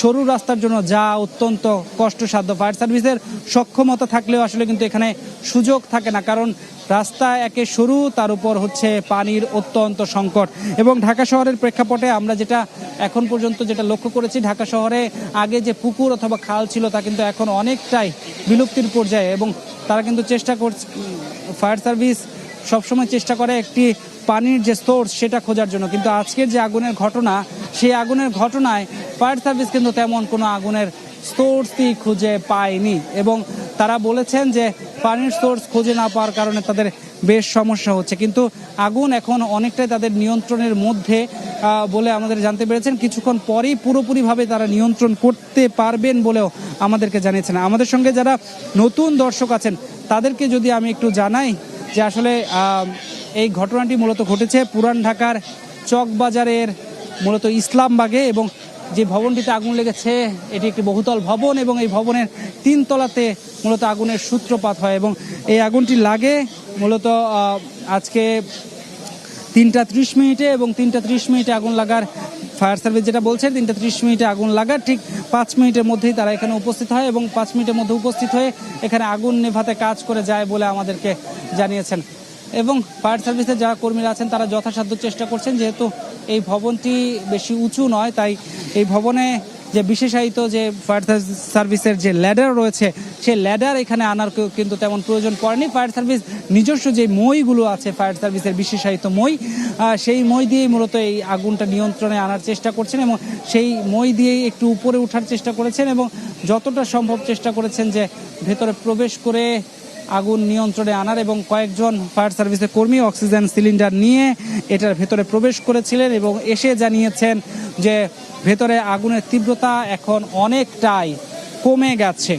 সরু রাস্তার জন্য যা অত্যন্ত কষ্টসাধ্য ফায়ার সার্ভিসের সক্ষমতা থাকলেও আসলে কিন্তু এখানে সুযোগ থাকে না। কারণ রাস্তা একে সরু, তার উপর হচ্ছে পানির অত্যন্ত সংকট। এবং ঢাকা শহরের প্রেক্ষাপটে আমরা যেটা এখন পর্যন্ত যেটা লক্ষ্য করেছি, ঢাকা শহরে আগে যে পুকুর অথবা খাল ছিল তা কিন্তু এখন অনেকটাই বিলুপ্তির পর্যায়ে এবং তারা কিন্তু চেষ্টা করছে, ফায়ার সার্ভিস সবসময় চেষ্টা করে একটি পানির যে সোর্স সেটা খোঁজার জন্য। কিন্তু আজকের যে আগুনের ঘটনা, সেই আগুনের ঘটনায় ফায়ার সার্ভিস কিন্তু তেমন কোনো আগুনের সোর্সই খুঁজে পায়নি এবং তারা বলেছেন যে পানির সোর্স খুঁজে না পাওয়ার কারণে তাদের বেশ সমস্যা হচ্ছে। কিন্তু আগুন এখন অনেকটাই তাদের নিয়ন্ত্রণের মধ্যে বলে আমাদের জানতে পেরেছেন। কিছুক্ষণ পরেই পুরোপুরিভাবে তারা নিয়ন্ত্রণ করতে পারবেন বলেও আমাদেরকে জানিয়েছেন। আমাদের সঙ্গে যারা নতুন দর্শক আছেন, তাদেরকে যদি আমি একটু জানাই যে আসলে এই ঘটনাটি মূলত ঘটেছে পুরান ঢাকার চকবাজারের মূলত ইসলামবাগে এবং যে ভবনটিতে আগুন লেগেছে, এটি একটি বহুতল ভবন এবং এই ভবনের তিনতলাতে মূলত আগুনের সূত্রপাত হয় এবং এই আগুনটি লাগে মূলত আজকে তিনটা ত্রিশ মিনিটে এবং তিনটা ত্রিশ মিনিটে আগুন লাগার ফায়ার সার্ভিস যেটা বলছে তিনটা ত্রিশ মিনিটে আগুন লাগার ঠিক পাঁচ মিনিটের মধ্যেই তারা এখানে উপস্থিত হয় এবং পাঁচ মিনিটের মধ্যে উপস্থিত হয়ে এখানে আগুন নেভাতে কাজ করে যায় বলে আমাদেরকে জানিয়েছেন। এবং ফায়ার সার্ভিসের যারা কর্মীরা আছেন তারা যথাসাধ্য চেষ্টা করছেন, যেহেতু এই ভবনটি বেশি উঁচু নয়, তাই এই ভবনে যে বিশেষায়িত যে ফায়ার সার্ভিসের যে ল্যাডার রয়েছে, সেই ল্যাডার এখানে আনার কিন্তু তেমন প্রয়োজন পড়েনি। ফায়ার সার্ভিস নিজস্ব যে মইগুলো আছে ফায়ার সার্ভিসের বিশেষায়িত মই সেই মই দিয়েই মূলত এই আগুনটা নিয়ন্ত্রণে আনার চেষ্টা করছেন এবং সেই মই দিয়েই একটু উপরে ওঠার চেষ্টা করেছেন এবং যতটা সম্ভব চেষ্টা করেছেন যে ভেতরে প্রবেশ করে আগুন নিয়ন্ত্রণে আনার এবং কয়েকজন ফায়ার সার্ভিসের কর্মী অক্সিজেন সিলিন্ডার নিয়ে এটার ভেতরে প্রবেশ করেছিলেন এবং এসে জানিয়েছেন যে ভেতরে আগুনের তীব্রতা এখন অনেকটাই কমে গেছে।